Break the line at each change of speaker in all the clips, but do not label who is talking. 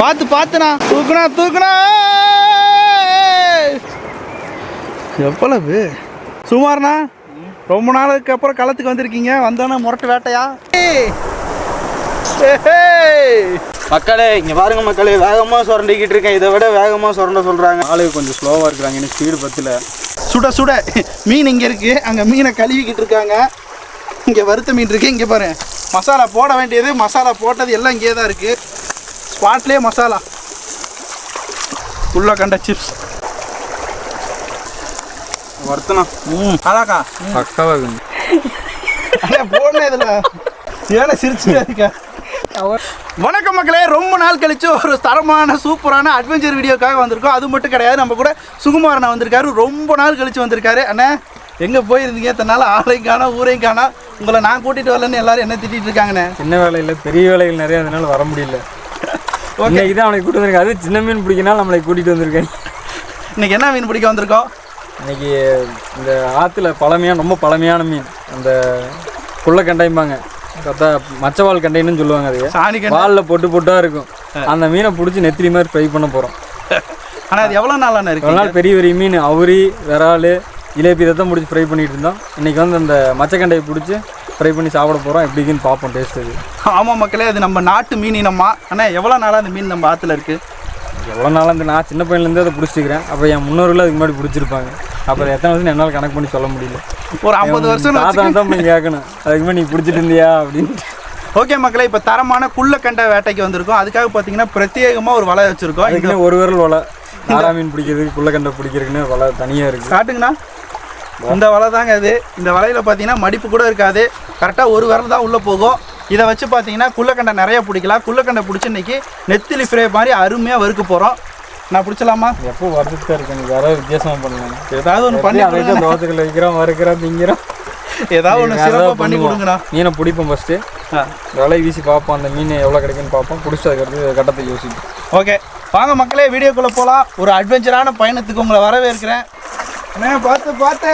பார்த்து பார்த்துண்ணா. தூக்குனா தூக்குனா எவ்வளவு? சுமார்ண்ணா ரொம்ப நாளுக்கு அப்புறம் களத்துக்கு வந்திருக்கீங்க. வந்தோன்னே முரட்டு வேட்டையா.
மக்களே இங்க பாருங்க மக்களே வேகமா சுரண்டிக்கிட்டு இருக்கேன். இதை விட வேகமா சுரண்ட சொல்றாங்க. ஆளுங்க கொஞ்சம் ஸ்லோவா இருக்கிறாங்க எனக்கு ஸ்பீடு பத்தல.
சுட சுட. மீன் இங்கே இருக்கு. அங்கே மீனை கழுவிக்கிட்டு இருக்காங்க. இங்கே வறுத்த மீன் இருக்கு. இங்கே பாரு. மசாலா போட வேண்டியது மசாலா போட்டது எல்லாம் இங்கே தான் இருக்கு. ஸ்பாட்லேயே மசாலா. உள்ள கண்ட சிப்ஸ்
வருத்தனா?
ம். அதாக்கா?
பக்காவா இருக்கு.
அண்ணே போடல இதில். ஏன்னா சிரிச்சுட்டே இருக்க? வணக்கம் மக்களே ரொம்ப நாள் கழிச்சு ஒரு தரமான சூப்பரான அட்வென்ச்சர் வீடியோக்காக வந்திருக்கோம். அது மட்டும் கிடையாது நம்ம கூட சுகுமாரண்ணா வந்திருக்காரு. ரொம்ப நாள் கழிச்சு வந்திருக்காரு. அண்ணே எங்கே போயிருந்தீங்க? தன்னால ஆளையும் காணா ஊரையும் காணா. உங்களை நான் கூட்டிகிட்டு வரலன்னு எல்லாரும் என்ன திட்டிட்டு இருக்காங்கண்ணே.
சின்ன வேலையில் பெரிய வேலைகள் நிறைய அதனால வர முடியல. இன்னைக்கு தான் அவனை கூட்டு வந்திருக்கேன் அது சின்ன மீன் பிடிக்கனால நம்மளை கூட்டிகிட்டு வந்திருக்கேன்
இன்னைக்கு என்ன மீன் பிடிக்க வந்திருக்கோம்?
இன்னைக்கு இந்த ஆற்றுல பழமையான ரொம்ப பழமையான மீன். அந்த குள்ள கண்டைம்பாங்க பார்த்தா மச்சவால் கண்டைன்னு சொல்லுவாங்க அது
சாணி
வாலில் பொட்டு பொட்டாக இருக்கும். அந்த மீனை பிடிச்சி நெத்திலி மாதிரி ஃப்ரை பண்ண போகிறோம்
ஆனால் அது எவ்வளோ
இவ்வளோ
இருக்கு
நாள் பெரிய பெரிய மீன் அவுரி விரால் இலேப்பி இதை தான் பிடிச்சி ஃப்ரை பண்ணிட்டு இருந்தோம். இன்னைக்கு வந்து அந்த மச்சக்கண்டையை பிடிச்சி ஃப்ரை பண்ணி சாப்பிட போகிறோம் எப்படி இருக்குன்னு பார்ப்போம். டேஸ்ட் அது
ஆமாம் மக்களே அது நம்ம நாட்டு மீன் இனமா அண்ணா எவ்வளோ நாளாக அந்த மீன் நம்ம ஆற்றுல இருக்குது
எவ்வளோ நாளாக இந்த நான் சின்ன பையன்லேருந்தே அதை பிடிச்சிக்கிறேன். அப்போ என் முன்னோர்கள் அதுக்கு முன்னாடி பிடிச்சிருப்பாங்க. அப்புறம் எத்தனை வருஷம் என்னால் கணக்கு பண்ணி சொல்ல முடியல.
ஒரு ஐம்பது வருஷம்
தாத்தா தான் போய் கேட்கணும். அதுக்கு முன்னாடி நீ பிடிச்சிட்டு இருந்தியா அப்படின்னு
ஓகே மக்களே இப்போ தரமான குள்ளக்கண்டை வேட்டைக்கு வந்திருக்கோம். அதுக்காக பார்த்தீங்கன்னா பிரத்யேகமாக ஒரு வலை வச்சுருக்கோம். இங்கே
அதுக்குன்னே ஒரு விரல் வலை. தாரா மீன் பிடிக்கிறதுக்கு குள்ளக்கண்டை பிடிக்கிறதுக்குன்னு வலை தனியாக இருக்குது
காட்டுங்கண்ணா. இந்த வலை தாங்க இது. இந்த வலையில் பார்த்தீங்கன்னா மடிப்பு கூட இருக்காது. கரெக்டாக ஒரு விரல் தான் உள்ளே போகும். இதை வச்சு பார்த்தீங்கன்னா குள்ளக்கண்டை நிறைய பிடிக்கலாம். குள்ளக்கண்டை பிடிச்சி இன்னைக்கு நெத்திலி ஃப்ரை மாதிரி அருமையாக வறுக்க போகிறோம் நான் பிடிச்சலாமா
எப்போ வரதுக்கு தான் இருக்கு எனக்கு வேற வித்தியாசமாக பண்ணலாம்.
ஏதாவது ஒன்று பண்ணி.
தோசைகள் வைக்கிறோம் வறுக்கிறோம் திங்கிறோம்?
ஏதாவது ஒன்று சிறப்பாக பண்ணி கொடுங்கண்ணா.
மீனை பிடிப்போம் ஃபஸ்ட்டு விலை வீசி பார்ப்போம். அந்த மீன் எவ்வளோ கிடைக்குன்னு பார்ப்போம். பிடிச்சி அதுக்கடுத்து கட்டத்தை யோசிப்போம்.
ஓகே வாங்க மக்களே வீடியோக்குள்ளே போகலாம் ஒரு அட்வென்ச்சரான பயணத்துக்கு உங்களை வரவேற்கிறேன். அண்ணே பார்த்து பார்த்து.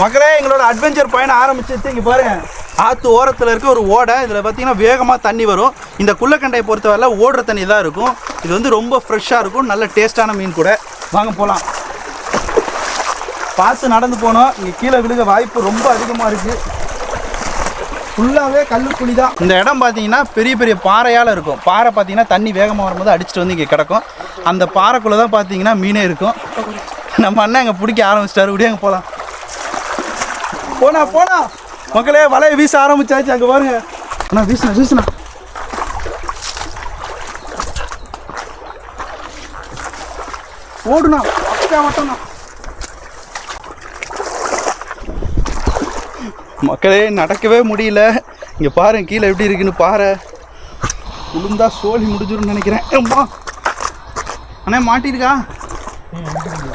மக்களே எங்களோட அட்வென்ச்சர் பயணம் ஆரம்பிச்சிருச்சு. இங்கே பாருங்க. ஆற்று ஓரத்தில் இருக்க ஒரு ஓடை இதில் பார்த்தீங்கன்னா வேகமாக தண்ணி வரும். இந்த குள்ளக்கண்டையை பொறுத்தவரை ஓடுற தண்ணி தான் இருக்கும். இது வந்து ரொம்ப ஃப்ரெஷ்ஷாக இருக்கும். நல்ல டேஸ்டான மீன் கூட. வாங்க போகலாம் பார்த்து நடந்து போனோம். இங்கே கீழே விழுக வாய்ப்பு ரொம்ப அதிகமாக இருக்குது ஃபுல்லாகவே கல்லுக்குழி தான். இந்த இடம் பார்த்தீங்கன்னா பெரிய பெரிய பாறையால் இருக்கும். பாறை பார்த்தீங்கன்னா தண்ணி வேகமாக வரும்போது அடிச்சுட்டு வந்து இங்கே கிடக்கும். அந்த பாறைக்குள்ளே தான் பார்த்தீங்கன்னா மீனே இருக்கும். நம்ம அண்ணன் அங்கே பிடிக்க ஆரம்பிச்சிட்டாரு. விடிய அங்கே போகலாம் போனா போனா. மக்களே வலையை வீச ஆரம்பிச்சாச்சு. அங்கே பாருங்க. அண்ணா வீசுனா வீசுனா ஓடுனா பக்கா மட்டும்ண்ணா மக்களே நடக்கவே முடியல. இங்கே பாருங்க கீழே எப்படி இருக்குன்னு பாரு. உளுந்தா சோழி முடிஞ்சிடும் நினைக்கிறேன். அண்ணே மாட்டிருக்கா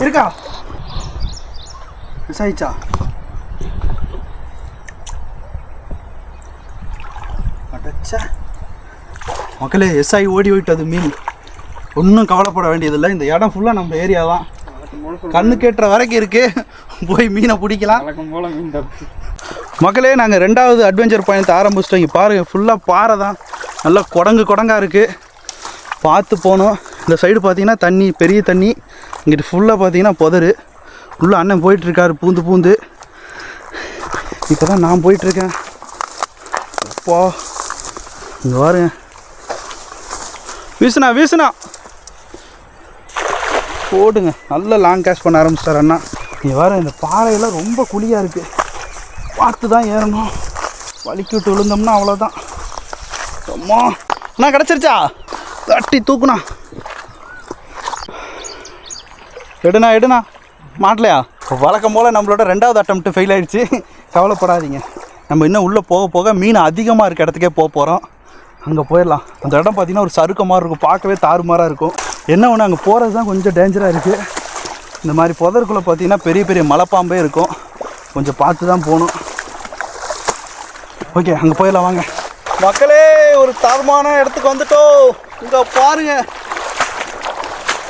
இருக்கா? மிஸ் ஆயிடுச்சா அடச்சே. மக்களே எஸ்ஐ ஓடி விட்டது மீன். ஒன்றும் கவலைப்பட வேண்டியதில்லை. இந்த இடம் ஃபுல்லாக நம்ம ஏரியா தான். கண்ணு கேட்டுற வரைக்கும் இருக்கு. போய் மீனை பிடிக்கலாம். மக்களே நாங்கள் ரெண்டாவது அட்வென்ச்சர் பயணத்தை ஆரம்பிச்சிட்டோம். இங்கே பாருங்கள் ஃபுல்லாக பாறை தான். நல்லா குடங்கு குடங்கா இருக்குது பார்த்து போனோம். இந்த சைடு பார்த்தீங்கன்னா தண்ணி பெரிய தண்ணி. இங்கிட்டு ஃபுல்லாக பார்த்தீங்கன்னா புதரு. உள்ளே அண்ணன் போயிட்டுருக்காரு பூந்து பூந்து. இப்போ தான் நான் போயிட்டுருக்கேன். அப்பா இங்கே பாருங்க. வீசுனா வீசுனா. போடுங்க. நல்ல லாங் கேஷ் பண்ண ஆரம்பிச்சிட்டார் அண்ணா. இங்கே வேறு இந்த பாறையெல்லாம் ரொம்ப குழியாக இருக்குது பார்த்து தான் ஏறணும். வலிக்கி விட்டு விழுந்தோம்னா அவ்வளோதான் அம்மா அண்ணா கிடச்சிருச்சா? தட்டி தூக்குனா. எடுண்ணா எடுண்ணா மாட்டலையா? வழக்கம் போல் நம்மளோட ரெண்டாவது அட்டம்ப்ட் ஃபெயில் ஆயிடுச்சு. கவலைப்படாதீங்க. நம்ம இன்னும் உள்ளே போக போக மீன் அதிகமாக இருக்க இடத்துக்கே போக போகிறோம் அங்கே போயிடலாம். அந்த இடம் பார்த்தீங்கன்னா ஒரு சறுக்க மாதிரி இருக்கும். பார்க்கவே தாறுமாறாக இருக்கும். என்ன ஒன்று அங்கே போகிறது தான் கொஞ்சம் டேஞ்சராக இருக்குது இந்த மாதிரி புதருக்குள்ளே பார்த்தீங்கன்னா பெரிய பெரிய மலைப்பாம்பே இருக்கும். கொஞ்சம் பார்த்து தான் போகணும். ஓகே அங்கே போயிடலாம் வாங்க. மக்களே ஒரு தரமான இடத்துக்கு வந்துட்டோம். இங்கே பாருங்க.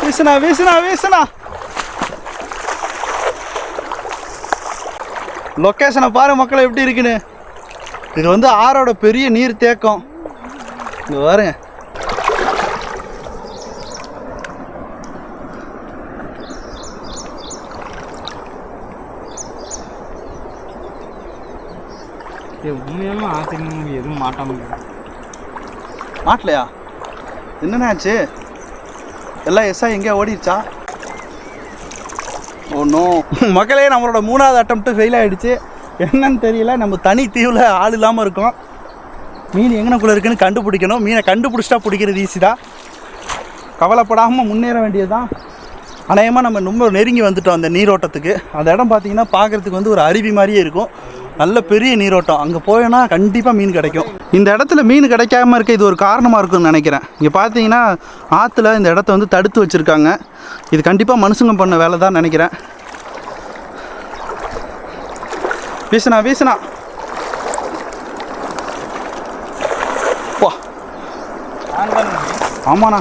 வீசுனா வீசுனா வீசுனா. லொக்கேஷனை பாரு மக்களை எப்படி இருக்குன்னு. இது வந்து ஆறோட பெரிய நீர் தேக்கம். இங்கே பாருங்க.
உண்மையாலும் ஆச்சரியமும் எதுவும் மாட்டாம
மாட்டலையா? என்னென்ன ஆச்சு? எல்லாம் எஸ்ஐ எங்கேயா ஓடிடுச்சா ஒன்றும் மக்களே நம்மளோட மூணாவது அட்டம்ப்ட்டு ஃபெயில் ஆகிடுச்சு என்னன்னு தெரியல நம்ம தனி தீவில் ஆள் இல்லாமல் இருக்கோம். மீன் எங்கனக்குள்ளே இருக்குன்னு கண்டுபிடிக்கணும். மீனை கண்டுபிடிச்சிட்டா பிடிக்கிறது ஈஸி தான். கவலைப்படாமல் முன்னேற வேண்டியது தான் அநேகமாக நம்ம ரொம்ப நெருங்கி வந்துட்டோம் அந்த நீரோட்டத்துக்கு. அந்த இடம் பார்த்தீங்கன்னா பார்க்குறதுக்கு வந்து ஒரு அருவி மாதிரியே இருக்கும். நல்ல பெரிய நீரோட்டம். அங்கே போயோன்னா கண்டிப்பாக மீன் கிடைக்கும். இந்த இடத்துல மீன் கிடைக்காம இருக்க இது ஒரு காரணமாக இருக்கும்னு நினைக்கிறேன். இங்கே பார்த்தீங்கன்னா ஆற்றுல இந்த இடத்த வந்து தடுத்து வச்சுருக்காங்க. இது கண்டிப்பாக மனுஷங்க பண்ண வேலை தான் நினைக்கிறேன். வீசுனா வீசுனா. ஆமாண்ணா.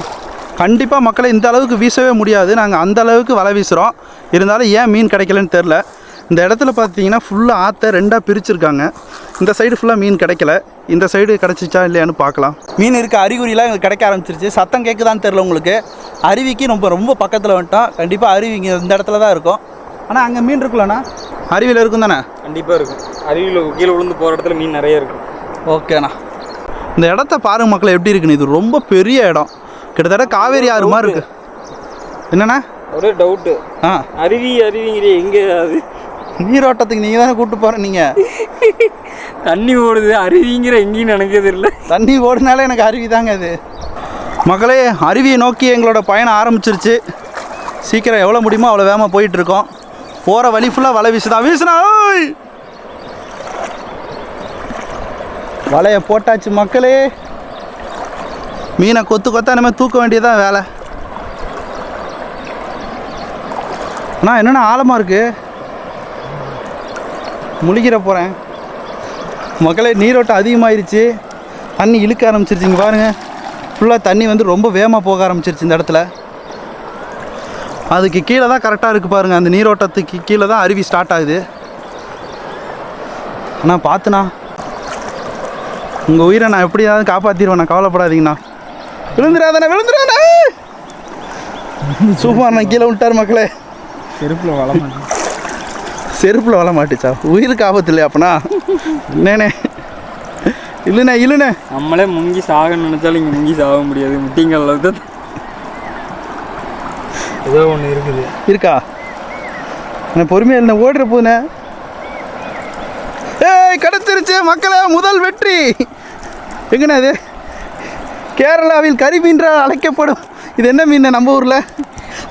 கண்டிப்பாக மக்களை இந்த அளவுக்கு வீசவே முடியாது. நாங்கள் அந்த அளவுக்கு வலை வீசுகிறோம் இருந்தாலும் ஏன் மீன் கிடைக்கலன்னு தெரில இந்த இடத்துல பார்த்தீங்கன்னா ஃபுல்லாக ஆற்றை ரெண்டாக பிரிச்சுருக்காங்க. இந்த சைடு ஃபுல்லாக மீன் கிடைக்கல. இந்த சைடு கிடச்சிச்சா இல்லையான்னு பார்க்கலாம். மீன் இருக்க அறிகுறிலாம் எங்களுக்கு கிடைக்க ஆரம்பிச்சிருச்சு. சத்தம் கேட்குதான்னு தெரில உங்களுக்கு. அருவிக்கு ரொம்ப ரொம்ப பக்கத்தில் வந்துட்டோம். கண்டிப்பாக அருவி இங்கே இந்த இடத்துல தான் இருக்கும். ஆனால் அங்கே மீன் இருக்குல்லண்ணா அருவியில் இருக்கும் தானே?
கண்டிப்பாக இருக்கும். அருவியில் கீழே விழுந்து போகிற இடத்துல மீன் நிறைய இருக்கும்.
ஓகேண்ணா இந்த இடத்த பாருங்க மக்கள் எப்படி இருக்குன்னு. இது ரொம்ப பெரிய இடம். கிட்டத்தட்ட காவேரி ஆறு மாதிரி இருக்கு. என்னண்ணா?
ஒரே டவுட்டு
ஆ.
அருவி அருவிங்கிற எங்கே அது?
நீரோட்டத்துக்கு நீங்கள் தானே கூப்பிட்டு போகிறேன் நீங்கள்
தண்ணி ஓடுது. அருவிங்கிற எங்கேயும் நினைக்கிறது இல்லை.
தண்ணி ஓடினாலே எனக்கு அருவி தாங்க இது மக்களே அருவியை நோக்கி எங்களோட பயணம் ஆரம்பிச்சிருச்சு. சீக்கிரம் எவ்வளோ முடியுமோ அவ்வளோ வேகமாக போயிட்டு இருக்கோம். போகிற வழி ஃபுல்லாக வலை வீசுதான் வீசுனா ஓய்! வலையை போட்டாச்சு மக்களே. மீனை கொத்து கொத்தா நம்ம தூக்க வேண்டியதான் வேலை. அண்ணா என்னண்ணா ஆழமாக இருக்கு? முழிக்கிற போகிறேன் மக்களே நீரோட்டம் அதிகமாகிருச்சு தண்ணி இழுக்க ஆரம்பிச்சிருச்சுங்க பாருங்கள் ஃபுல்லாக தண்ணி வந்து ரொம்ப வேகமாக போக ஆரம்பிச்சிருச்சு இந்த இடத்துல. அதுக்கு கீழே தான் கரெக்டாக இருக்குது பாருங்கள் அந்த நீரோட்டத்துக்கு கீழே தான் அருவி ஸ்டார்ட் ஆகுது. அண்ணா பார்த்துண்ணா உங்கள் உயிரை நான் எப்படியாவது காப்பாற்றிடுவேன் நான் கவலைப்படாதீங்கண்ணா. விழுந்துடாதானே விழுந்துடாண்ணே சூப்பர் நான் கீழே விட்டார் மக்களே.
செருப்பில் வளம்
செருப்பில் வள மாட்டுச்சா? உயிருக்கு ஆபத்து இல்லையா அப்பனா? என்னண்ணே இல்லைண்ணே இல்லைண்ணே.
நம்மளே முங்கி சாக நினைச்சாலும் இங்கே முங்கி சாக முடியாது. முட்டிங்கள் அளவுக்கு தான் ஏதோ ஒன்று இருக்குது.
இருக்கா? நான் பொறுமையாக இல்லை ஓடுற போதுண்ணே. ஏய் கிடைச்சிருச்சு மக்களே முதல் வெற்றி. எங்கண்ணே இது? கேரளாவில் கறி மீன்ற அழைக்கப்படும். இது என்ன மீன் நம்ம ஊரில்?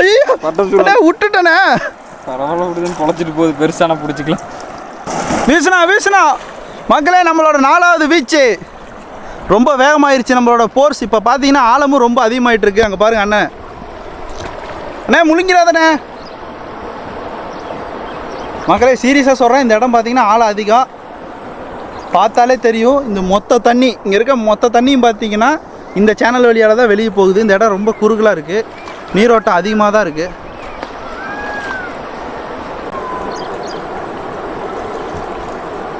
ஐயோ
பரவாயில்ல விடுதுன்னு பொழைச்சிட்டு போகுது. பெருசான பிடிச்சிக்கலாம்.
வீசுனா வீசுனா. மக்களே நம்மளோட நாலாவது பீச்சு ரொம்ப வேகமாயிருச்சு நம்மளோட போர்ஸ் இப்போ பார்த்தீங்கன்னா ஆழமும் ரொம்ப அதிகமாயிட்டு இருக்கு. அங்கே பாருங்க அண்ணன் அண்ணே முழுங்கிறாதண்ணே மக்களே சீரியஸாக சொல்கிறேன் இந்த இடம் பார்த்தீங்கன்னா ஆழம் அதிகம். பார்த்தாலே தெரியும் இந்த மொத்த தண்ணி இங்கே இருக்க மொத்த தண்ணியும் பார்த்தீங்கன்னா இந்த சேனல் வழியால் தான் வெளியே போகுது. இந்த இடம் ரொம்ப குறுகலாக இருக்குது நீரோட்டம் அதிகமாக தான் இருக்குது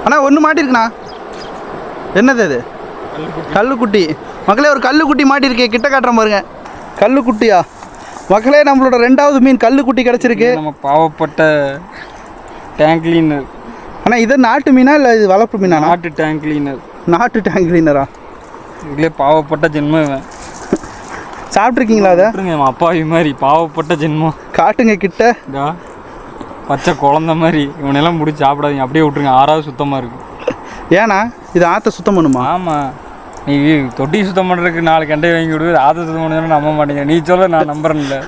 அண்ணா ஒன்று மாட்டிருக்குண்ணா. என்னது அது? கல்லுக்குட்டி. மக்களே ஒரு கல்லுக்குட்டி மாட்டிருக்கே கிட்ட காட்டுறேன் பாருங்க. கல்லுக்குட்டியா? மக்களே நம்மளோட ரெண்டாவது மீன் கல்லுக்குட்டி கிடச்சிருக்கு.
நம்ம பாவப்பட்ட டேங்க் கிளீனர்
அண்ணா இது நாட்டு மீனா இல்லை இது வளர்ப்பு மீனா
நாட்டு டேங்க் கிளீனர்
நாட்டு டேங்க் கிளீனரா
இதுலேயே பாவப்பட்ட ஜென்மம் இவன்.
சாப்பிட்ருக்கீங்களா அதை?
அப்பாவி மாதிரி பாவப்பட்ட ஜென்மம்.
காட்டுங்க கிட்ட.
இதா பச்சை குழந்த மாதிரி இவனெல்லாம் முடிச்சு சாப்பிடாதீங்க. அப்படியே விட்டுருங்க ஆறாவது சுத்தமாக இருக்கு.
ஏண்ணா இது ஆற்ற சுத்தம் பண்ணுமா?
ஆமாம் நீ தொட்டி சுத்தம் பண்ணுறதுக்கு நாலு கண்டை வாங்கி விடுவது ஆற்ற சுத்தம் பண்ணுறது நம்ப மாட்டேங்க நீ சொல்ல நான் நம்புறேன் இல்லை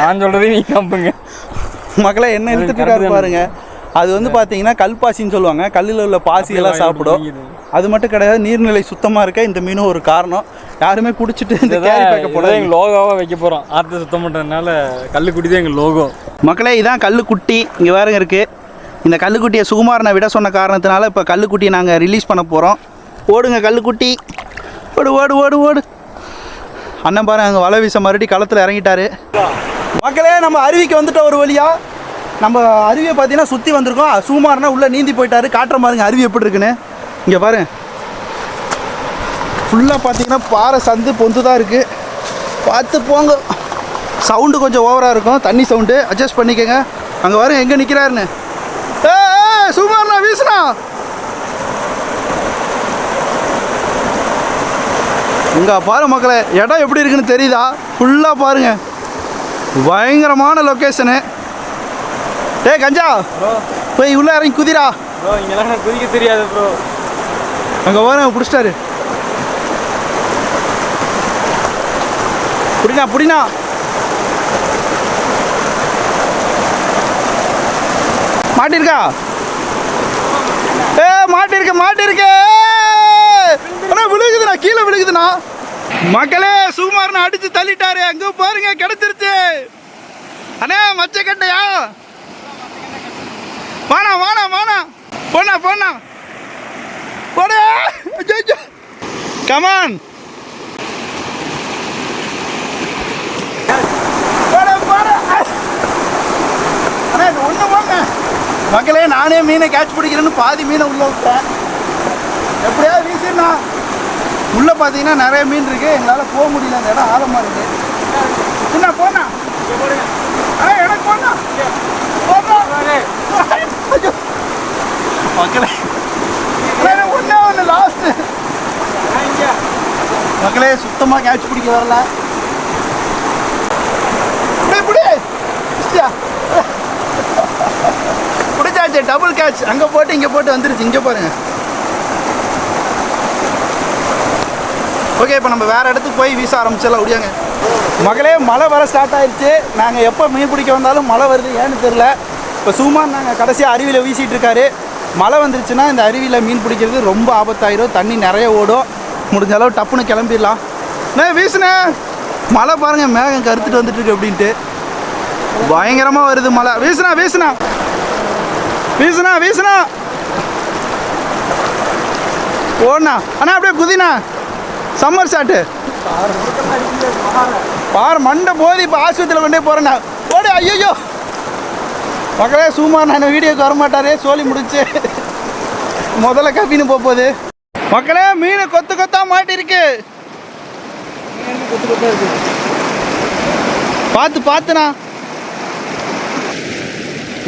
நான் சொல்கிறதையும் நீ நம்புங்க.
மக்களே என்ன இருக்காரு பாருங்க. அது வந்து பார்த்தீங்கன்னா கல்பாசின்னு சொல்லுவாங்க. கல்லில் உள்ள பாசியெல்லாம் சாப்பிடும். அது மட்டும் கிடையாது நீர்நிலை சுத்தமாக இருக்க இந்த மீனும் ஒரு காரணம். யாருமே குடிச்சிட்டு இந்த கேரி பேக்கை போட
எங்கள் லோகோவாக வைக்க போகிறோம் ஆற்ற சுத்தம் பண்ணுறதுனால கல்லுக்குடி தான் எங்கள் லோகோ.
மக்களே இதான் கல்லுக்குட்டி. இங்கே பாருங்க இருக்கு. இந்த கல்லுக்குட்டியை சுகுமாரனை விட சொன்ன காரணத்தினால இப்போ கல்லுக்குட்டியை நாங்கள் ரிலீஸ் பண்ண போகிறோம் ஓடுங்க கல்லுக்குட்டி. ஓடு ஓடு ஓடு ஓடு. அண்ணன் பாரு அங்கே வலை வீச மறுபடியும் களத்தில் இறங்கிட்டாரு. மக்களே நம்ம அருவிக்கு வந்துட்டோம் ஒரு வழியா நம்ம அருவியை பார்த்தீங்கன்னா சுற்றி வந்திருக்கோம். சுகுமாரனா உள்ளே நீந்தி போயிட்டாரு. காட்டுற பாருங்க அருவி எப்படி இருக்குன்னு. இங்கே பாரு. ஃபுல்லாக பார்த்தீங்கன்னா பாறை சந்து பொந்து தான் இருக்குது பார்த்து போங்க. சவுண்டு கொஞ்சம் ஓவராக இருக்கும். தண்ணி சவுண்டு அட்ஜஸ்ட் பண்ணிக்கோங்க. அங்கே பாருங்க எங்கே நிற்கிறாருன்னு ஏ சுமார்ண்ணா வீசுனா இங்கே பாரு மக்களே இடம் எப்படி இருக்குன்னு தெரியுதா? ஃபுல்லாக பாருங்க. பயங்கரமான லொக்கேஷனு டேய் கஞ்சா! போய் உள்ளே இறங்கி குதிரா
ப்ரோ இங்கெல்லாம் எனக்கு குதிக்க தெரியாது ப்ரோ
அங்கே பாருங்க பிடிச்சிட்டாரு. புடினா புடினா. மாட்டிருக்கா? ஏ மாட்டிருக்க மாட்டிருக்க. அண்ணா விழுகுதுண்ணா கீழே விழுகுதுண்ணா மக்களே சுகுமாரனை அடிச்சு தள்ளிட்டாரு. அங்க பாருங்க கிடைச்சிருச்சு. அண்ணே மச்சக்கட்டையா வாணா வாணா வாணா. போண்ணா போனா போடா. கமான் மக்களே நானே மீனை கேட்ச் பிடிக்கிறேன்னு பாதி மீனை உள்ள விட்டேன். எப்படியாவது வீசிடணும். உள்ள பார்த்தீங்கன்னா நிறைய மீன் இருக்கு. எங்களால் போக முடியல அந்த இடம் ஆழமா இருக்கு. என்ன போனா அண்ணா எனக்கு போனா மக்களே. ஒன்றே ஒன்று லாஸ்ட்டு மக்களே சுத்தமாக கேட்ச் பிடிக்க வரல? பிடிச்சாச்சு டபுள் கேட்ச் அங்கே போட்டு இங்கே போட்டு வந்துருச்சு. இங்கே பாருங்க. ஓகே இப்போ நம்ம வேற இடத்துக்கு போய் வீச ஆரம்பிச்சிடலாம். அப்படியாங்க மகளே மழை வர ஸ்டார்ட் ஆயிடுச்சு நாங்கள் எப்போ மீன் பிடிக்க வந்தாலும் மழை வருது ஏன்னு தெரில இப்போ சும்மா நாங்கள் கடைசியாக அருவியில் வீசிகிட்டு இருக்காரு. மழை வந்துருச்சுன்னா இந்த அருவியில் மீன் பிடிக்கிறது ரொம்ப ஆபத்தாயிரும். தண்ணி நிறைய ஓடும். முடிஞ்ச அளவு டப்புன்னு கிளம்பிடலாம். அண்ணே வீசுனே. மழை பாருங்கள் மேகம் கருத்துட்டு வந்துட்டுருக்கு அப்படின்ட்டு. பயங்கரமாக வருது மழை. வீசுனா வீசுனா. வீசுனா வீசுனா. ஓண்ணா அண்ணா அப்படியே குதினா சம்மர் ஷாட்டு பார் மண்டை போதி இப்போ ஆஸ்பத்திரியில் கொண்டே போகிறேண்ணா ஓடு ஐயோ மக்களே சும்மா நான் வீடியோக்கு வரமாட்டாரே சோழி முடிச்சு முதல்ல கப்பின்னு போக போகுது. மக்களே மீன் கொத்து கொத்தா மாட்டிருக்கு. பார்த்து பார்த்துண்ணா.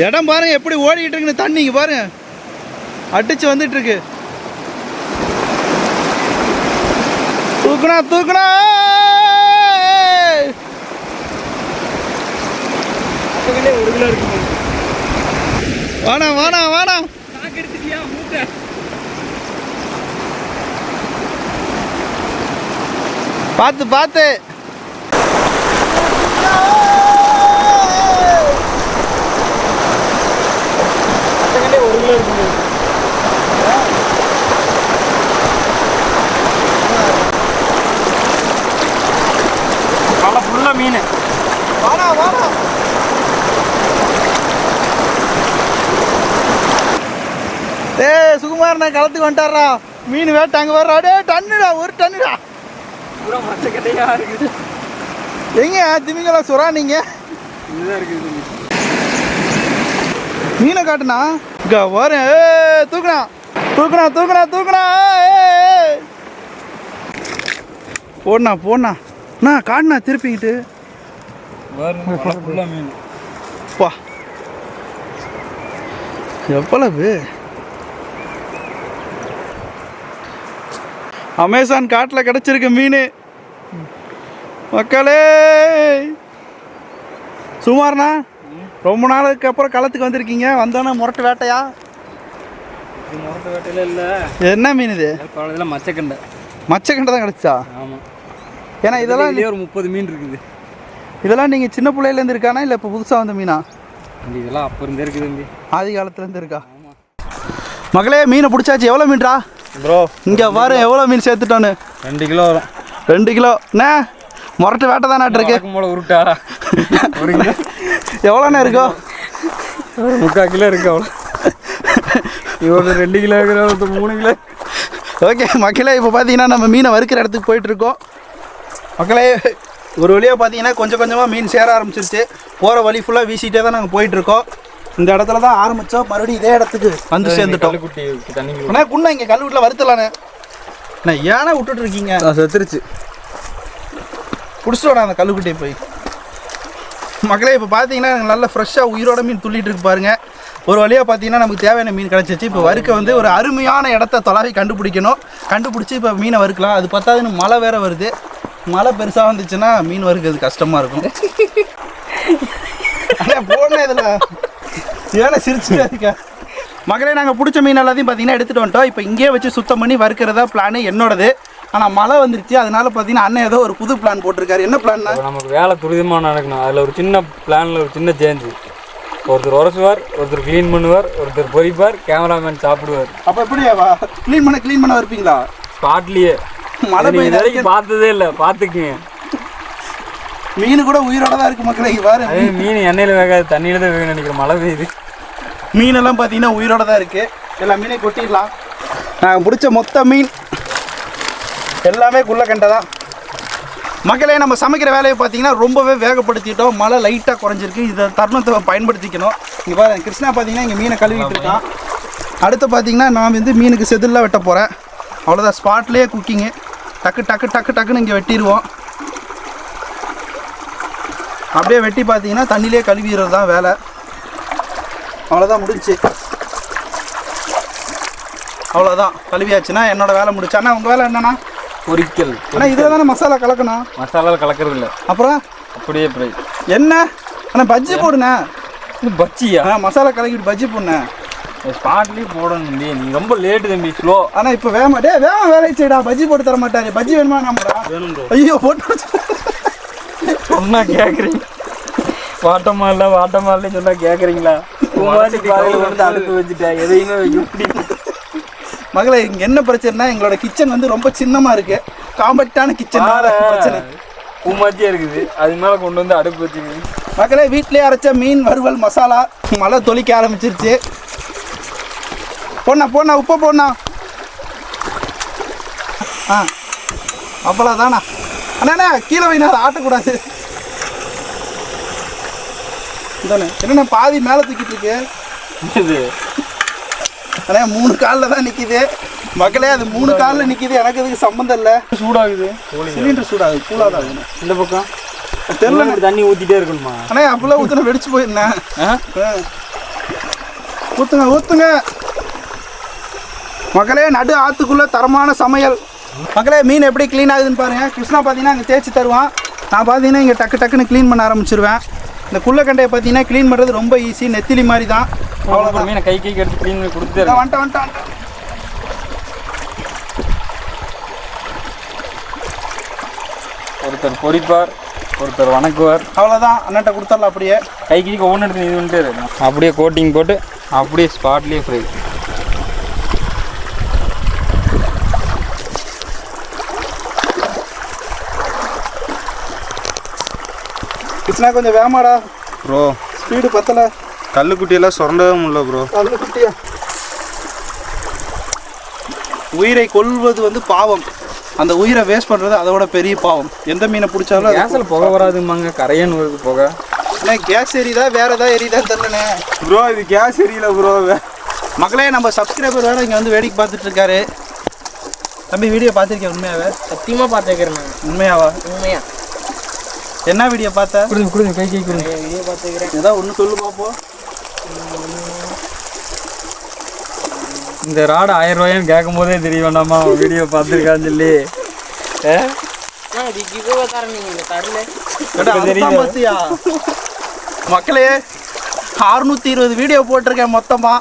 இடம் பாருங்க எப்படி ஓடிக்கிட்டு இருக்குன்னு தண்ணி பாருங்க. அடிச்சு வந்துட்டு இருக்கு. தூக்குனா தூக்குனா.
ஒரு கிலோ இருக்கு.
வாணா வாணா வாணா
நாக்கு எடுத்துட்டியா மூட்டை?
பார்த்து பார்த்து
ஒரு கிலோ இருக்கு மழை ஃபுல்லாக மீன்.
வாணா வாணா ஏய் சுகுமார் நான் களத்துக்கு வந்துட்டாரா மீன் வேட்டை அங்கே வர்றா. டே டன்னுடா ஒரு டன்னுடா.
பூரா மச்சக்கட்டையாக இருக்குது.
எங்க திமிங்கலம் சுறா நீங்க? மீனை காட்டுனா? இங்க வரேன். ஏ தூக்குனா. தூக்குனா தூக்குனா தூக்குனா. ஏய் போடணா போடணா அண்ணா காட்டுனா திருப்பிக்கிட்டு. பா. எவ்வளவு? அமேசான் காட்டில் கிடச்சிருக்கு மீன். மக்களே. சுமார்ண்ணா ரொம்ப நாளுக்கு அப்புறம் களத்துக்கு வந்திருக்கீங்க. வந்தோன்னே முரட்டு வேட்டையா?
முரட்டு வேட்டையில இல்லை.
என்ன மீன் இது?
காலேஜில் மச்சக்கண்டை.
மச்சக்கண்டை தான் கிடச்சா?
ஆமாம்
ஏன்னா இதெல்லாம்
இதெல்லாம் ஒரு முப்பது மீன் இருக்குது.
இதெல்லாம் நீங்கள் சின்ன பிள்ளையிலேருந்து இருக்கானா இல்லை இப்போ புதுசாக வந்த மீனா?
இதெல்லாம் அப்போ இருந்தே இருக்குது
ஆதி காலத்துலேருந்து இருக்கா? மகளே மீனை பிடிச்சாச்சு. எவ்வளோ மீன்டா
ப்ரோ
இங்கே பாரு எவ்வளோ மீன் சேர்த்துட்டோன்னு.
ரெண்டு கிலோ வரும்.
ரெண்டு கிலோ. என்ன? முரட்டு வேட்டை தான்
போல உருட்டா.
எவ்வளோண்ணே இருக்கும்
ஒரு முக்கால் கிலோ. இருக்கு அவ்வளோ. இவ்வளோ ரெண்டு கிலோ இருக்கிற மூணு கிலோ.
ஓகே மக்களே இப்போ பார்த்தீங்கன்னா நம்ம மீனை வறுக்கிற இடத்துக்கு போயிட்டு இருக்கோம். மக்களே ஒரு வழியாக பார்த்தீங்கன்னா கொஞ்சம் கொஞ்சமாக மீன் சேர ஆரம்பிச்சிருச்சு. போகிற வழி ஃபுல்லாக வீசிட்டே தான் நாங்கள் போயிட்டுருக்கோம். இந்த இடத்துல தான் ஆரம்பித்தோம் மறுபடியும் இதே இடத்துக்கு வந்து சேர்ந்துட்டோம். அண்ணா குண்ணா இங்கே கல் வீட்டில் வறுத்தலாண்ணே அண்ணா ஏன்னா விட்டுட்டு இருக்கீங்க
செத்துருச்சு.
பிடிச்சிட்டு அந்த கல்லுக்குட்டியை போய். மக்களே இப்போ பார்த்தீங்கன்னா நல்ல ஃப்ரெஷ்ஷாக உயிரோட மீன் துள்ளிட்டு இருக்கு பாருங்க. ஒரு வழியாக பார்த்தீங்கன்னா நமக்கு தேவையான மீன் கிடச்சிச்சு. இப்போ வறுக்க வந்து ஒரு அருமையான இடத்த தொலைவி கண்டுபிடிக்கணும். கண்டுபிடிச்சி இப்போ மீனை வறுக்கலாம். அது பத்தாதுன்னு மழை வேற வருது. மழை பெருசாக வந்துச்சுன்னா மீன் வறுக்கிறது கஷ்டமாக இருக்கும். அண்ணே, போடணும் இதில். ஏன்னா சிரிச்சுட்டே இருக்க. மகளே நாங்கள் பிடிச்ச மீன் எல்லாத்தையும் பார்த்தீங்கன்னா எடுத்துகிட்டு வந்துட்டோம். இப்போ இங்கேயே வச்சு சுத்தம் பண்ணி வறுக்கிறதா பிளான் என்னோடது. ஆனால் மழை வந்துருச்சு. அதனால பார்த்தீங்கன்னா அண்ணன் ஏதோ ஒரு புது பிளான் போட்டிருக்காரு. என்ன பிளான்னா
இப்போ நமக்கு வேலை துரிதமாக நடக்கணும். அதில் ஒரு சின்ன பிளானில் ஒரு சின்ன சேஞ்சு ஒருத்தர் உரசுவார் ஒருத்தர் க்ளீன் பண்ணுவார் ஒருத்தர் பொரிப்பார் கேமராமேன் சாப்பிடுவார்.
அப்போ எப்படி க்ளீன் பண்ண க்ளீன் பண்ண வைப்பீங்களா
ஸ்பாட்லேயே
மழை பெய்யுது
வரைக்கும் பார்த்ததே இல்லை பார்த்துக்குங்க.
மீன் கூட உயிரோட தான் இருக்கு மக்களே இங்க பாரு.
மீன் எண்ணெயில் வேகாது தண்ணியில் தான் வேக நினைக்கிறேன் மழை பெய்யுது.
மீனெல்லாம் பார்த்தீங்கன்னா உயிரோட தான் இருக்கு. எல்லா மீனையும் கொட்டிடலாம். நாங்கள் பிடிச்ச மொத்த மீன் எல்லாமே குள்ளக்கண்டை தான். மக்களே நம்ம சமைக்கிற வேலையை பார்த்தீங்கன்னா ரொம்பவே வேகப்படுத்திட்டோம். மழை லைட்டாக குறைஞ்சிருக்கு. இதை தருணத்தை பயன்படுத்திக்கணும். இங்கே பாருங்க கிருஷ்ணா பார்த்தீங்கன்னா இங்கே மீனை கழுவிட்டு இருக்கான். அடுத்து பார்த்தீங்கன்னா நான் வந்து மீனுக்கு செதில்லாம் வெட்ட போகிறேன் அவ்வளோதான் ஸ்பாட்லேயே குக்கிங்கு டக்கு டக்கு டக்கு டக்குன்னு இங்கே வெட்டிடுவோம். அப்படியே வெட்டி பார்த்தீங்கன்னா தண்ணியிலே கழுவிடுறது தான் வேலை. அவ்வளோதான் முடிஞ்சுச்சு அவ்வளோதான் கழுவியாச்சுன்னா என்னோட வேலை முடிச்சு அண்ணா உங்கள் வேலை என்னண்ணா?
பொரிக்கல்
அண்ணா இதில் தானே மசாலா கலக்கணும்?
மசாலா கலக்கிறது இல்லை.
அப்புறம்?
அப்படியே ஃப்ரை
என்ன? அண்ணா பஜ்ஜி போடுண்ணே
இது
ஆ மசாலா கலக்கிட்டு பஜ்ஜி போடுண்ணே
ஸ்பாட்லேயே போடணும் தம்பி. நீ ரொம்ப லேட்டு தம்பி ஸ்லோ
அண்ணா இப்போ வேமா டே வேமா வேலை செய்டா. பஜ்ஜி போட்டு தர மாட்டாரு. பஜ்ஜி வேணுமா நம்மளா ஐயோ போட்டு.
சொன்னா கேட்குறீங்க வாட்டமா இல்லை வாட்டமா இல்லைன்னு சொன்னா கேட்குறீங்களா வந்து அடுப்பு வச்சுட்டேன். எதையுமே எப்படி
மகளே இங்கே என்ன பிரச்சனைனா எங்களோட கிச்சன் வந்து ரொம்ப சின்னமாக இருக்கு. காம்பேக்டான கிச்சன் பிரச்சனை.
பூமாச்சியாக இருக்குது. அது மேலே கொண்டு வந்து அடுப்பு வச்சுக்குது
மக்களே வீட்டிலே அரைச்ச மீன் வறுவல் மசாலா மழை தொளிக்க ஆரம்பிச்சிருச்சு. போண்ணா போண்ணா உப்பு போண்ணா. ஆ அவ்வளோதானா அண்ணா கீழே வைனா அதை ஆட்டக்கூடாது. இதானே என்னண்ணா பாதி மேலே தூக்கிட்டு இருக்கு?
இது
அண்ணா மூணு காலில் தான் நிற்கிது மக்களே அது மூணு காலில் நிற்கிது எனக்கு இதுக்கு சம்மந்தம் இல்லை.
சூடாகுது.
சிலிண்டர் சூடாகுது. கூலாக தான்.
இந்த பக்கம்.
தெரியல.
தண்ணி ஊற்றிட்டே இருக்கணுமா?
அண்ணா அப்பெல்லாம் ஊற்றுன வெடிச்சு போயிருந்தேன்.
ஆ.
ஊத்துங்க ஊத்துங்க. மக்களே நடு ஆத்துக்குள்ள தரமான சமையல். மக்களே மீன் எப்படி க்ளீன் ஆகுதுன்னு பாருங்க. கிருஷ்ணா பார்த்தீங்கன்னா அங்கே தேய்ச்சி தருவான். நான் பார்த்தீங்கன்னா இங்கே டக்கு டக்குன்னு க்ளீன் பண்ண ஆரம்பிச்சிருவேன். இந்த குள்ளக்கண்டையை பார்த்தீங்கன்னா க்ளீன் பண்ணுறது ரொம்ப ஈஸி நெத்திலி மாதிரி தான்
அவ்வளோதான் மீனை கை கைக்கு எடுத்து க்ளீன் பண்ணி
இதோ
இருக்கேன்
வந்துட்டேன்.
ஒருத்தர் பொரிப்பார் ஒருத்தர் வணக்குவார்
அவ்வளோதான் அண்ணன்ட்ட கொடுத்துடலாம் அப்படியே.
கை கைக்கு ஒவ்வொன்று எடுத்து இது பண்ணிட்டே அப்படியே கோட்டிங் போட்டு அப்படியே ஸ்பாட்லேயே ஃப்ரை
கிருஷ்ணா கொஞ்சம் வேமாடா
ப்ரோ.
ஸ்பீடு பத்தலை.
கல்லுக்குட்டியெல்லாம் சுரண்டவே முடியல ப்ரோ.
நல்ல குட்டியா உயிரை கொல்வது வந்து பாவம். அந்த உயிரை வேஸ்ட் பண்ணுறது அதோட பெரிய பாவம். எந்த மீனை பிடிச்சாலும்
கேஸில் புகை வராதுமாங்க கரையன்னு வருது புகை.
அண்ணே கேஸ் எரியுதா வேற ஏதாவது எரியுதா தெரியலண்ணே.
ப்ரோ இது கேஸ் எரியல ப்ரோ.
மக்களே நம்ம சப்ஸ்கிரைபர் வேற இங்கே வந்து வேடிக்கை பார்த்துட்டு இருக்காரு. தம்பி வீடியோ பார்த்துருக்கேன் உண்மையாவே?
சத்தியமா பார்த்துக்கிறேன் நான்.
உண்மையாவா?
உண்மையா.
என்ன வீடியோ பார்த்த?
கொடுங்க கொடுங்க கை கை கொடுங்க.
வீடியோ பார்த்துக்கிறேன்.
ஏதாவது ஒன்று சொல்லு. பார்ப்போம்
இந்த ராடு ஆயிரம் ரூபாய்னு கேட்கும் போதே தெரிய வேண்டாமா வீடியோ பார்த்துருக்கான்னு சொல்லி?
மக்களே அறுநூத்தி இருபது வீடியோ போட்டிருக்கேன் மொத்தமா.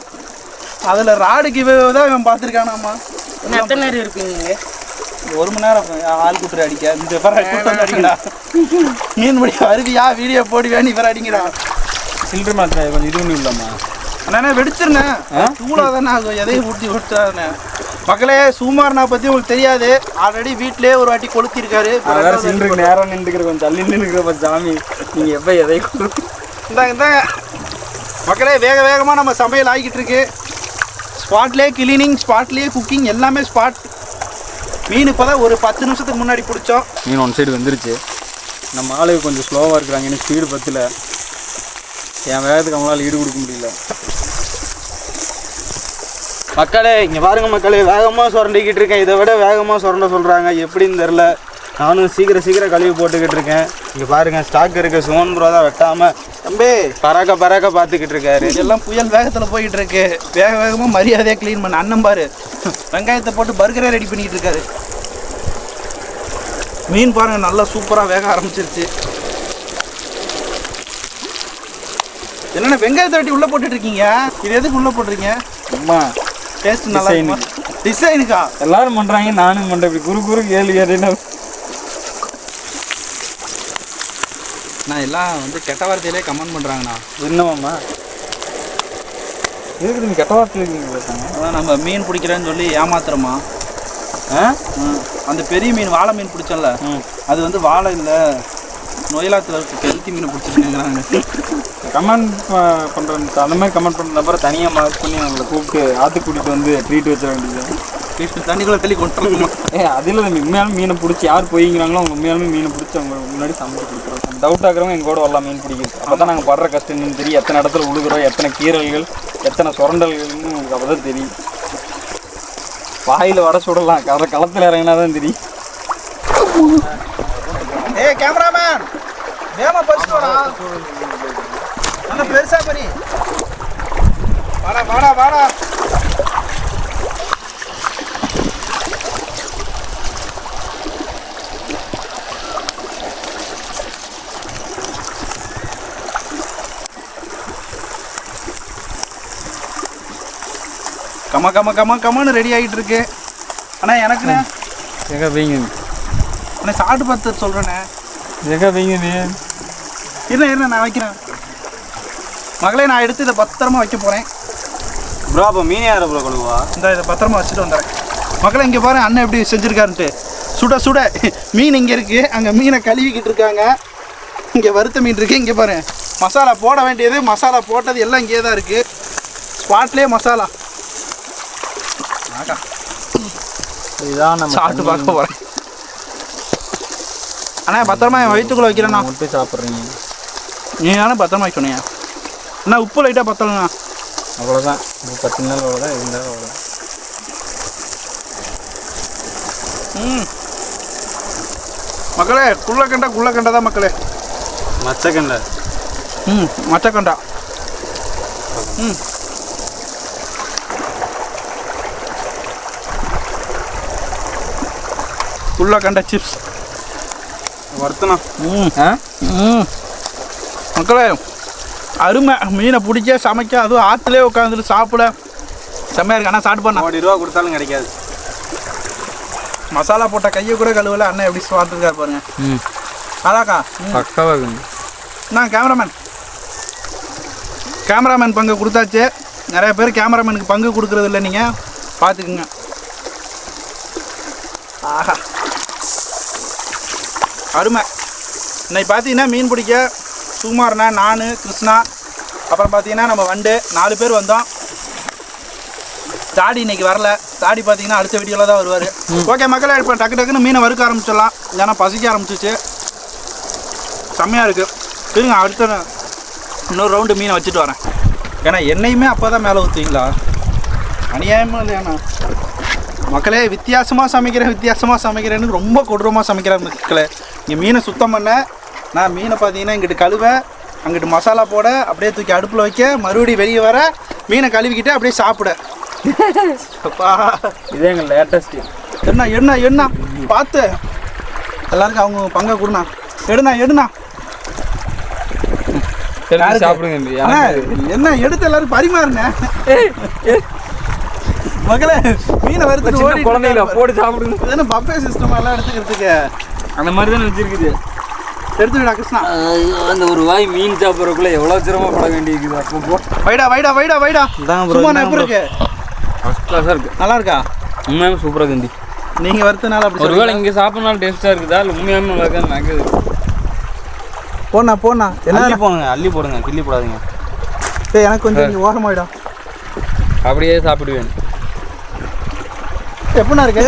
அதுல ராடு கிவே தான் இவன் பார்த்துருக்கானாமா?
இன்னும் எத்தனை இங்க?
ஒரு மணி நேரம் ஆள் கூட்டுற அடிக்க. இந்த பேர கூட்டம் அடிக்கடா. மீன் பிடி வருவியா வீடியோ போடுவேன்னு இவர் அடிங்கடா
சில்லறை மாத்திரை கொஞ்சம் இது ஒன்றும் இல்லாமா
அண்ணா வெடிச்சிருண்ணே. சூடாக தானே ஆகும் எதையும் ஊட்டி விட்டானே மக்களே சுமார்னா பற்றி உங்களுக்கு தெரியாது. ஆல்ரெடி வீட்டிலே ஒரு வாட்டி கொளுத்திருக்காரு.
சில்லருக்கு நேரம் நின்றுக்கிற கொஞ்சம் தள்ளி நின்றுக்கிற சாமி. நீங்கள் எப்போ எதை கொடு
இந்தாங்க இந்தாங்க மக்களே வேக வேகமாக நம்ம சமையல் ஆகிக்கிட்டு இருக்கு. ஸ்பாட்லேயே கிளீனிங் ஸ்பாட்லேயே குக்கிங் எல்லாமே ஸ்பாட் மீன் இப்போ தான் ஒரு பத்து நிமிஷத்துக்கு முன்னாடி பிடிச்சோம்.
மீன் ஒன் சைடு வந்துருச்சு. நம்ம ஆளுங்க கொஞ்சம் ஸ்லோவாக இருக்கிறாங்க இன்னும் ஸ்பீடு பத்தில். என் வேகத்துக்கு அவங்களால ஈடு கொடுக்க முடியல.
மக்களே இங்கே பாருங்க மக்களே வேகமாக சுரண்டிக்கிட்டு இருக்கேன். இதை விட வேகமாக சுரண்ட சொல்கிறாங்க எப்படின்னு தெரில நானும் சீக்கிரம் சீக்கிரம் கழுவி போட்டுக்கிட்டு இருக்கேன். இங்கே பாருங்க ஸ்டாக் இருக்கு. சுமன் ப்ரோ தான் வெட்டாம
தம்பி
பறக்க பறக்க பார்த்துக்கிட்டு இருக்காரு.
இதெல்லாம் புயல் வேகத்தில் போயிட்டு இருக்கு. வேக வேகமாக மரியாதையாக க்ளீன் பண்ண. அண்ணன் பாரு. வெங்காயத்தை போட்டு பர்கரே ரெடி பண்ணிட்டு இருக்காரு. மீன் பாருங்க நல்லா சூப்பராக வேக ஆரம்பிச்சிருச்சு. என்னென்ன வெங்காயத்தை வெட்டி உள்ளே போட்டுட்டு இருக்கீங்க? இது எதுக்கு உள்ளே போட்டுறீங்க
அம்மா
டேஸ்ட் நல்லா டிசைனுக்கா
எல்லாரும் பண்றாங்க நானும் பண்றேன். இப்படி குறு குறு கேள்வி கேட்டீங்கன்னா
நான் எல்லாம் வந்து கெட்ட வார்த்தையிலே கமெண்ட் பண்ணுறாங்கண்ணா
என்னமாம்மா எதுக்கு நீங்க கெட்ட வார்த்தை
அதான் நம்ம மீன் பிடிக்கிறேன்னு சொல்லி ஏமாத்துறோமா. அந்த பெரிய மீன் வாழை மீன் பிடிச்சோம்ல அது வந்து வாழை இல்லை நொயலாத்தில் இருக்க கெளுத்தி மீன் பிடிச்சிருக்கேங்கிறாங்க.
கமெண்ட் பண்ணுற அந்த மாதிரி கமெண்ட் பண்ணுற நபரை தனியாக மார்க் பண்ணி அவங்கள கூப்பிட்டு ஆற்று கூட்டிகிட்டு வந்து ட்ரீட் வச்சிட வேண்டியது.
தண்ணிக்குள்ளே தள்ளி கொண்டு
ஏ அதில் உண்மையாலும் மீனை பிடிச்சி யார் போய்ங்கிறாங்களோ அவங்க உண்மையாலுமே மீனை பிடிச்சி அவங்க முன்னாடி சமைச்சு கொடுக்குறோம் டவுட் ஆகிறவங்க எங்க கூட வரலாம் மீன் பிடிக்கிறது அப்போ தான் நாங்கள் படுற கஷ்டம் தெரியும். எத்தனை இடத்துல உழுகுறோம் எத்தனை கீரல்கள் எத்தனை சுரண்டல்கள்னு உங்களுக்கு அப்போ தான் தெரியும். வாயில் வட சுடலாம். கதை களத்தில் இறங்கினா தான் தெரியும்.
ஏய் கேமராமேன் வேமா பறிச்சுட்டு நல்லா பெருசா பறி வாடா வாடா வாடா. கம கம கம கமன்னு ரெடி ஆகிட்டு இருக்கு அண்ணா எனக்குண்ணே.
எங்கே வைங்க
அண்ணா சாப்பிட்டு பார்த்து சொல்கிறேண்ணே
எங்கே வைங்க நீ?
இருண்ணே இருண்ணே நான் வைக்கிறேன். மகளே நான் எடுத்து இதை பத்திரமா வைக்க போகிறேன்
ப்ரோ அப்போ மீன் யாரை ப்ரோ கழுவா?
இந்த இதை பத்திரமா வச்சுட்டு வந்துடுறேன் மகளே இங்கே பாரு அண்ணன் எப்படி செஞ்சுருக்காருன்ட்டு. சுட சுட. மீன் இங்கே இருக்குது அங்கே மீனை கழுவிக்கிட்டு இருக்காங்க. இங்கே வறுத்த மீன் இருக்குது இங்கே பாரு. மசாலா போட வேண்டியது. மசாலா போட்டது எல்லாம் இங்கே தான் இருக்குது ஸ்பாட்லேயே மசாலா.
நம்ம
சாப்பிட்டு பார்க்க போகிறேன் அண்ணா பத்திரமா என் வயிற்றுக்குள்ளே வைக்கிறேண்ணா.
மட்டும் சாப்பிட்றீங்க.
நீ தானே பத்திரமா வைக்கணும் அண்ணா உப்பு லைட்டாக பத்தலண்ணா.
அவ்வளோதான் ஒரு பத்து நாள் அவ்வளோதான் இருந்தாலும் அவ்வளோதான்
ம். மக்களே குள்ள கண்டா குள்ள கண்டா தான் மக்களே.
மச்சக்கண்ட.
ம் மச்சக்கண்டா. ம். குள்ள கண்ட சிப்ஸ்
வருத்தனா
ம்.
ஆ?
ம். மக்களே அருமை. மீனை பிடிக்க சமைக்க அதுவும் ஆற்றுலேயே உட்காந்துட்டு சாப்பிட. செம்மையாக இருக்கு. அண்ணா சாப்பிட்டு பண்ண
கோடி ரூபா கொடுத்தாலும் கிடைக்காது.
மசாலா போட்ட கையை கூட கழுவல. அண்ணன் எப்படி சாப்பிட்டுருக்காரு பாருங்க.
ம்.
அதாக்கா
பக்காவாக இருக்குங்க
நான் கேமராமேன். கேமராமேன் பங்கு கொடுத்தாச்சு. நிறைய பேர் கேமராமேனுக்கு பங்கு கொடுக்கறது இல்லை நீங்கள் பார்த்துக்குங்க ஆஹா. அருமை. இன்னைக்கு பார்த்தீங்கன்னா மீன் பிடிக்க சுகுமாரண்ணா நான் கிருஷ்ணா. அப்புறம் பார்த்தீங்கன்னா நம்ம வண்டு நாலு பேர் வந்தோம். தாடி இன்னைக்கு வரல. தாடி பார்த்தீங்கன்னா அடுத்த வீடியோவில் தான் வருவார். ஓகே மக்களே இப்போ டக்கு டக்குன்னு மீனை வறுக்க ஆரம்பிச்சிடலாம். ஏன்னா பசிக்க ஆரம்பிச்சிச்சு. செம்மையாக இருக்குது இருங்க அடுத்த இன்னொரு ரவுண்டு மீனை வச்சுட்டு வரேன். ஏன்னா என்னையுமே அப்போ தான் மேலே ஊற்றுவீங்களா அநியாயமாக இல்லையாண்ணா? மக்களே வித்தியாசமாக சமைக்கிறேன் வித்தியாசமாக சமைக்கிறேன்னு ரொம்ப கொடூரமாக சமைக்கிறேன் மக்களே. இங்கே மீனை சுத்தம் பண்ண நான் மீனை பார்த்தீங்கன்னா இங்கிட்டு கழுவ அங்கிட்டு மசாலா போட அப்படியே தூக்கி அடுப்பில் வைக்க மறுபடியும் வெளியே வர மீனை கழுவிக்கிட்டு அப்படியே சாப்பிட. அப்பா.
இதே எங்கள் லேட்டஸ்ட்டு
என்ன என்ன என்ன பார்த்து. எல்லாருக்கும் அவங்க பங்கை கொடுண்ணா. எடுண்ணா எடுண்ணா?
சாப்பிடுங்க
என்ன எடுத்து எல்லாரும் பரிமாறுங்க மகளே மீனை வறுத்துட்டு
குழந்தைங்கள போட்டு சாப்பிடுங்க.
பஃபே சிஸ்டம் எல்லாம் எடுத்துக்கிறதுக்கு?
அந்த மாதிரி தானே வச்சிருக்குது.
எடுத்துக்கிடா கிருஷ்ணா.
அந்த ஒரு வாய் மீன் சாப்பிட்றதுக்குள்ள எவ்வளோ சிரமப்பட வேண்டியிருக்குது அப்போ
வைடா வைடா வைடா வைடா. சும்மா எப்படி இருக்கு
ஃபஸ்ட் கிளாஸாக இருக்கு.
நல்லா இருக்கா?
உண்மையாலுமே சூப்பராக தந்தி
நீங்க வறுத்தனால அப்படி
ஒருவேளை? இங்கே சாப்பிட்றனால டேஸ்ட்டாக இருக்குதா? இல்லை உண்மையாலுமே நல்லா இருக்கான்னு நினைக்கிறது
போண்ணா போண்ணா. என்ன?
போடுங்க அள்ளி போடுங்க கிள்ளி போடாதீங்க.
ஏய், எனக்கு கொஞ்சம் இங்க ஓரமாயிடா.
அப்படியே சாப்பிடுவேன்.
எப்படிண்ணா இருக்கு?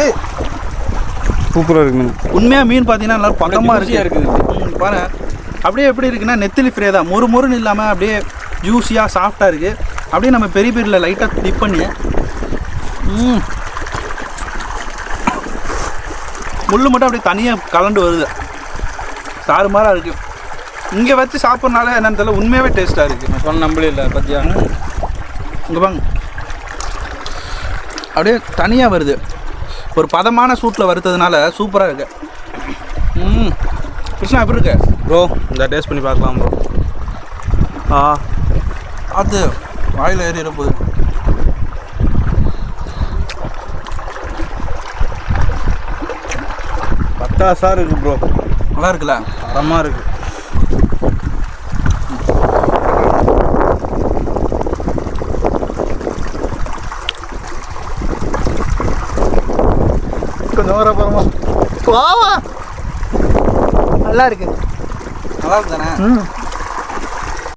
சூப்பராக இருக்கு மீன்
உண்மையா மீன் பார்த்தீங்கன்னா நல்லா பக்கமாக இருக்கு.
இருக்குது.
ம், பாரு. அப்படியே எப்படி இருக்குன்னா நெத்திலி ஃப்ரே தான். மொறு மொறுன்னு இல்லாமல் அப்படியே ஜூஸியாக சாஃப்டாக இருக்குது அப்படியே நம்ம பெரிய பெரிய லைட்டாக டிப் பண்ணி ம். முள் மட்டும் அப்படியே தனியாக கலண்டு வருது. தாறுமாறாக இருக்குது இங்கே வச்சு சாப்பிட்றனால என்னன்னு தெரியல உண்மையாகவே டேஸ்ட்டாக இருக்குது
நான் சொன்ன நம்பளே இல்லை பத்தியா?
இங்கே பாங்க அப்படியே தனியாக வருது. ஒரு பதமான சூட்டில் வறுத்ததுனால சூப்பராக இருக்கு. ம் கிருஷ்ணா எப்படி இருக்கு?
ப்ரோ இந்த டேஸ்ட் பண்ணி பார்க்கலாம் ப்ரோ. ஆ.
அது வாயில் ஏறி இருப்போது
பத்தாசா இருக்கு ப்ரோ.
நல்லா இருக்குல்ல?
தரமாக இருக்கு.
வர போகிறோமா
வாவா நல்லா இருக்கு.
நல்லா இருக்கு தானே
ம்.